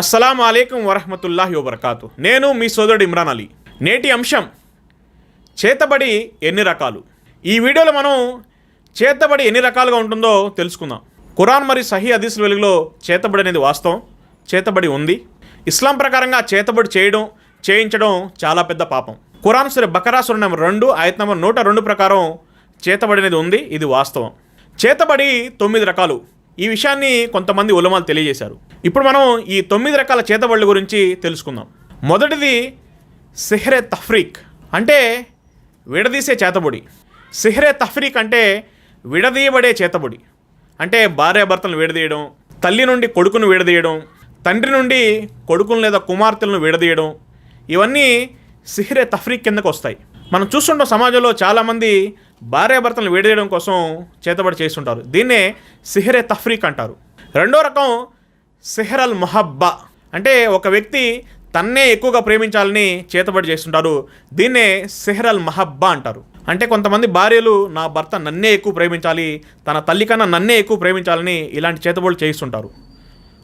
అస్సలం అలైకం వరహమతుల్లాహి వబర్కాతు. నేను మీ సోదరుడు ఇమ్రాన్ అలీ. నేటి అంశం చేతబడి ఎన్ని రకాలు? ఈ వీడియోలో మనం చేతబడి ఎన్ని రకాలుగా ఉంటుందో తెలుసుకుందాం. ఖురాన్ మరియు సహీ హదీసుల వెలుగులో చేతబడి అనేది వాస్తవం. చేతబడి ఉంది. ఇస్లాం ప్రకారంగా చేతబడి చేయడం చేయించడం చాలా పెద్ద పాపం. ఖురాన్ సుర బకరా సుర నెంబర్ రెండు ఆయత నెంబర్ నూట రెండు ప్రకారం చేతబడి అనేది ఉంది. ఇది వాస్తవం. చేతబడి తొమ్మిది రకాలు. ఈ విషయాన్ని కొంతమంది ఉలమాలు తెలియజేశారు. ఇప్పుడు మనం ఈ తొమ్మిది రకాల చేతబళ్ళు గురించి తెలుసుకుందాం. మొదటిది సిహ్రే తఫ్రీక్ అంటే విడదీసే చేతబడి. సిహ్రే తఫ్రీక్ అంటే విడదీయబడే చేతబడి. అంటే భార్యాభర్తలను విడదీయడం తల్లి నుండి కొడుకును విడదీయడం తండ్రి నుండి కొడుకును లేదా కుమార్తెలను విడదీయడం ఇవన్నీ సిహ్రే తఫ్రీక్ కిందకు వస్తాయి. మనం చూస్తుంటాం సమాజంలో చాలామంది భార్యాభర్తలను చేయడం కోసం చేతబడి చేస్తుంటారు. దీన్నే సిహరే తఫ్రీక్ అంటారు. రెండో రకం సిహరల్ మొహబ్బా. అంటే ఒక వ్యక్తి తన్నే ఎక్కువగా ప్రేమించాలని చేతబడి చేస్తుంటారు దీన్నే సెహరల్ మహబ్బా అంటారు. అంటే కొంతమంది భార్యలు నా భర్త నన్నే ఎక్కువ ప్రేమించాలి తన తల్లి కన్నా నన్నే ఎక్కువ ప్రేమించాలని ఇలాంటి చేతబడులు చేయిస్తుంటారు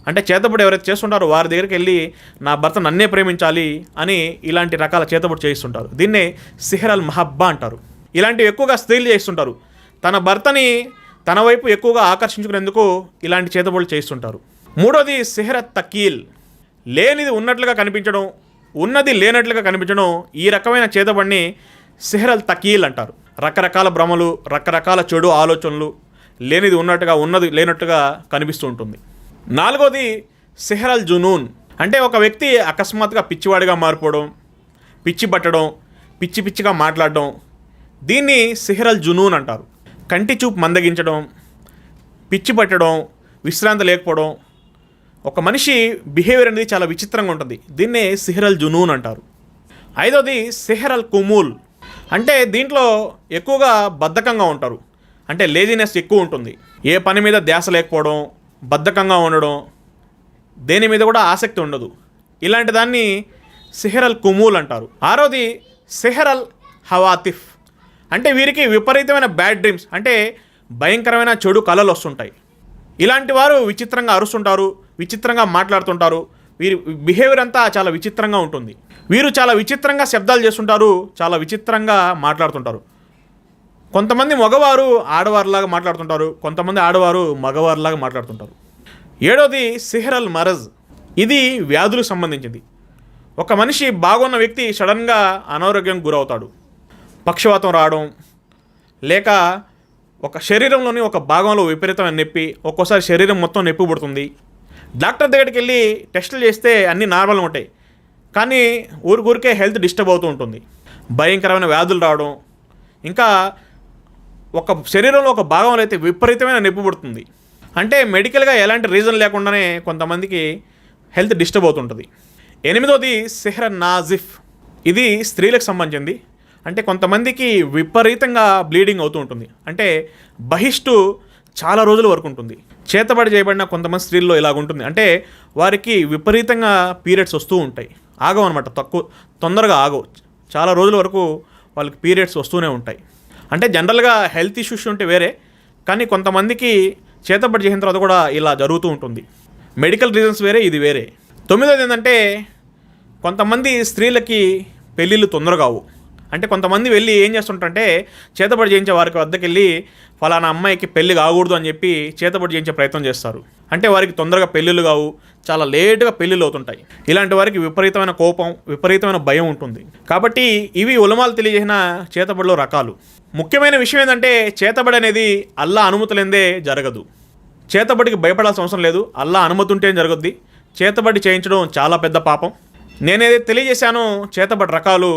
అంటే చేతబడి ఎవరైతే చేస్తుంటారో వారి దగ్గరికి వెళ్ళి నా భర్త నన్నే ప్రేమించాలి అని ఇలాంటి రకాల చేతబడి చేయిస్తుంటారు దీన్నే సిహరల్ మహబ్బా అంటారు. ఇలాంటివి ఎక్కువగా స్త్రీలు చేస్తుంటారు. తన భర్తని తన వైపు ఎక్కువగా ఆకర్షించుకునేందుకు ఇలాంటి చేతబడులు చేస్తుంటారు. మూడోది సెహరత్ తకీల్. లేనిది ఉన్నట్లుగా కనిపించడం ఉన్నది లేనట్లుగా కనిపించడం ఈ రకమైన చేతబడిని సెహరల్ తకీల్ అంటారు. రకరకాల భ్రమలు రకరకాల చెడు ఆలోచనలు లేనిది ఉన్నట్టుగా ఉన్నది లేనట్టుగా కనిపిస్తూ ఉంటుంది. నాలుగోది సెహరల్ జునూన్. అంటే ఒక వ్యక్తి అకస్మాత్తుగా పిచ్చివాడిగా మారిపోవడం పిచ్చి పట్టడం పిచ్చి పిచ్చిగా మాట్లాడడం దీన్ని సిహరల్ జునూన్ అంటారు. కంటి చూపు మందగించడం పిచ్చి పట్టడం విశ్రాంతి లేకపోవడం ఒక మనిషి బిహేవియర్ అనేది చాలా విచిత్రంగా ఉంటుంది. దీన్నే సిహరల్ జునూన్ అంటారు. ఐదోది సిహరల్ కుమూల్. అంటే దీంట్లో ఎక్కువగా బద్ధకంగా ఉంటారు. అంటే లేజినెస్ ఎక్కువ ఉంటుంది. ఏ పని మీద ధ్యాస లేకపోవడం బద్ధకంగా ఉండడం దేని మీద కూడా ఆసక్తి ఉండదు. ఇలాంటి దాన్ని సిహరల్ కుమూల్ అంటారు. ఆరోది సిహరల్ హవాతిఫ్. అంటే వీరికి విపరీతమైన బ్యాడ్ డ్రీమ్స్ అంటే భయంకరమైన చెడు కళలు వస్తుంటాయి. ఇలాంటి వారు విచిత్రంగా అరుస్తుంటారు విచిత్రంగా మాట్లాడుతుంటారు. వీరి బిహేవియర్ అంతా చాలా విచిత్రంగా ఉంటుంది. వీరు చాలా విచిత్రంగా శబ్దాలు చేస్తుంటారు చాలా విచిత్రంగా మాట్లాడుతుంటారు. కొంతమంది మగవారు ఆడవారిలాగా మాట్లాడుతుంటారు కొంతమంది ఆడవారు మగవారిలాగా మాట్లాడుతుంటారు. ఏడోది సిహరల్ మరజ్. ఇది వ్యాధులకు సంబంధించింది. ఒక మనిషి బాగున్న వ్యక్తి సడన్గా అనారోగ్యం గురవుతాడు. పక్షవాతం రావడం లేక ఒక శరీరంలోని ఒక భాగంలో విపరీతమైన నొప్పి ఒక్కోసారి శరీరం మొత్తం నొప్పి పుడుతుంది. డాక్టర్ దగ్గరికి వెళ్ళి టెస్టులు చేస్తే అన్నీ నార్మల్గా ఉంటాయి. కానీ ఊరికూరికే హెల్త్ డిస్టర్బ్ అవుతూ ఉంటుంది. భయంకరమైన వ్యాధులు రావడం ఇంకా ఒక శరీరంలో ఒక భాగంలో అయితే విపరీతమైన నొప్పి పుడుతుంది. అంటే మెడికల్గా ఎలాంటి రీజన్ లేకుండానే కొంతమందికి హెల్త్ డిస్టర్బ్ అవుతుంటుంది ఎనిమిదోది సెహ్ర నాజిఫ్. ఇది స్త్రీలకు సంబంధించింది. అంటే కొంతమందికి విపరీతంగా బ్లీడింగ్ అవుతూ ఉంటుంది. అంటే బహిష్టు చాలా రోజుల వరకు ఉంటుంది. చేతబడి చేయబడిన కొంతమంది స్త్రీల్లో ఇలాగ ఉంటుంది. అంటే వారికి విపరీతంగా పీరియడ్స్ వస్తూ ఉంటాయి. ఆగవు అనమాట తక్కువ తొందరగా ఆగవు. చాలా రోజుల వరకు వాళ్ళకి పీరియడ్స్ వస్తూనే ఉంటాయి. అంటే జనరల్గా హెల్త్ ఇష్యూస్ ఉంటే వేరే కానీ కొంతమందికి చేతబడి చేసిన తర్వాత కూడా ఇలా జరుగుతూ ఉంటుంది. మెడికల్ రీజన్స్ వేరే ఇది వేరే. తొమ్మిదోది ఏంటంటే కొంతమంది స్త్రీలకి పెళ్ళిళ్ళు తొందరగావు అంటే కొంతమంది వెళ్ళి ఏం చేస్తుంటారంటే చేతబడి చేయించే వారికి వద్దకు వెళ్ళి ఫలానా అమ్మాయికి పెళ్ళి కాకూడదు అని చెప్పి చేతబడి చేయించే ప్రయత్నం చేస్తారు. అంటే వారికి తొందరగా పెళ్ళిళ్ళు కావు చాలా లేటుగా పెళ్ళిళ్ళు అవుతుంటాయి. ఇలాంటి వారికి విపరీతమైన కోపం విపరీతమైన భయం ఉంటుంది. కాబట్టి ఇవి ఉలమాలు తెలియజేసిన చేతబడిలో రకాలు. ముఖ్యమైన విషయం ఏంటంటే చేతబడి అనేది అల్లా అనుమతులందే జరగదు. చేతబడికి భయపడాల్సిన అవసరం లేదు. అల్లా అనుమతి ఉంటే జరుగుద్ది. చేతబడి చేయించడం చాలా పెద్ద పాపం. నేనేదైతే తెలియజేశానో చేతబడి రకాలు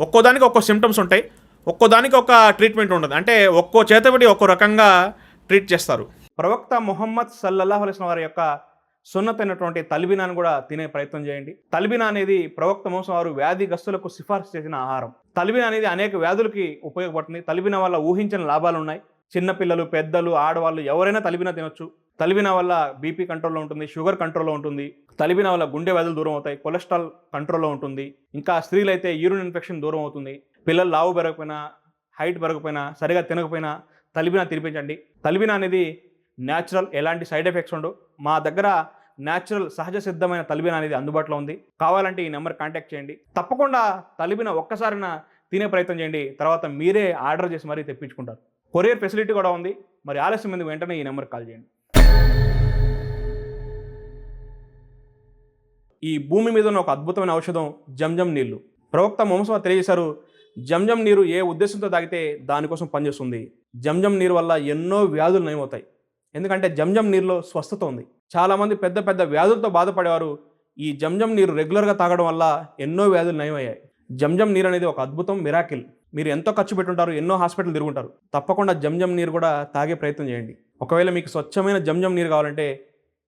ఒక్కోదానికి ఒక్కో సిమ్టమ్స్ ఉంటాయి. ఒక్కోదానికి ఒక ట్రీట్మెంట్ ఉంటుంది అంటే ఒక్కో చేతబడి ఒక్కో రకంగా ట్రీట్ చేస్తారు. ప్రవక్త మొహమ్మద్ సల్లల్లాహు వారి యొక్క సున్నతైనటువంటి తల్బినాను కూడా తినే ప్రయత్నం చేయండి. తల్బినా అనేది ప్రవక్త మోసం వారు వ్యాధిగ్రస్తులకు సిఫార్సు చేసిన ఆహారం. తల్బినా అనేది అనేక వ్యాధులకి ఉపయోగపడుతుంది. తల్బినా వల్ల ఊహించిన లాభాలు ఉన్నాయి. చిన్నపిల్లలు పెద్దలు ఆడవాళ్ళు ఎవరైనా తలిబినా తినొచ్చు. తలిబినా వల్ల బీపీ కంట్రోల్లో ఉంటుంది షుగర్ కంట్రోల్లో ఉంటుంది. తలిబినా వల్ల గుండె వ్యాధులు దూరం అవుతాయి కొలెస్ట్రాల్ కంట్రోల్లో ఉంటుంది. ఇంకా స్త్రీలైతే యూరిన్ ఇన్ఫెక్షన్ దూరం అవుతుంది. పిల్లలు లావు పెరగకపోయినా హైట్ పెరగకపోయినా సరిగా తినకపోయినా తలిబినా తినిపించండి. తలిబినా అనేది న్యాచురల్ ఎలాంటి సైడ్ ఎఫెక్ట్స్ ఉండవు. మా దగ్గర న్యాచురల్ సహజ సిద్ధమైన తలిబిన అనేది అందుబాటులో ఉంది. కావాలంటే ఈ నెంబర్ కాంటాక్ట్ చేయండి. తప్పకుండా తలిబిన ఒక్కసారిన తినే ప్రయత్నం చేయండి. తర్వాత మీరే ఆర్డర్ చేసి మరీ తెప్పించుకుంటారు. కొరియర్ ఫెసిలిటీ కూడా ఉంది. మరి ఆలస్యం ఎందుకు? వెంటనే ఈ నెంబర్కి కాల్ చేయండి. ఈ భూమి మీద ఉన్న ఒక అద్భుతమైన ఔషధం జంజం నీళ్ళు ప్రవక్త మొహమ్మద్ తెలియజేశారు జంజం నీరు ఏ ఉద్దేశంతో తాగితే దానికోసం పనిచేస్తుంది జంజం నీరు వల్ల ఎన్నో వ్యాధులు నయమవుతాయి. ఎందుకంటే జంజం నీరులో స్వస్థత ఉంది. చాలామంది పెద్ద పెద్ద వ్యాధులతో బాధపడేవారు ఈ జంజం నీరు రెగ్యులర్గా తాగడం వల్ల ఎన్నో వ్యాధులు నయమయ్యాయి. జంజం నీరు అనేది ఒక అద్భుతం మిరాకిల్ మీరు ఎంతో ఖర్చు పెట్టుంటారు ఎన్నో హాస్పిటల్ తిరుగుంటారు. తప్పకుండా జంజం నీరు కూడా తాగే ప్రయత్నం చేయండి. ఒకవేళ మీకు స్వచ్ఛమైన జంజం నీరు కావాలంటే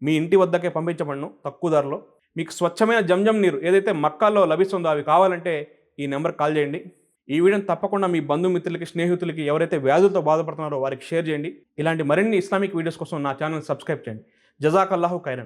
మీ ఇంటి వద్దకే పంపించబడను తక్కువ ధరలో. మీకు స్వచ్ఛమైన జంజం నీరు ఏదైతే మక్కాల్లో లభిస్తుందో అవి కావాలంటే ఈ నెంబర్ కాల్ చేయండి. ఈ వీడియోని తప్పకుండా మీ బంధుమిత్రులకి స్నేహితులకి ఎవరైతే వ్యాధులతో బాధపడుతున్నారో వారికి షేర్ చేయండి. ఇలాంటి మరిన్ని ఇస్లామిక్ వీడియోస్ కోసం నా ఛానల్ సబ్స్క్రైబ్ చేయండి. జజాకల్లాహు ఖైరన్.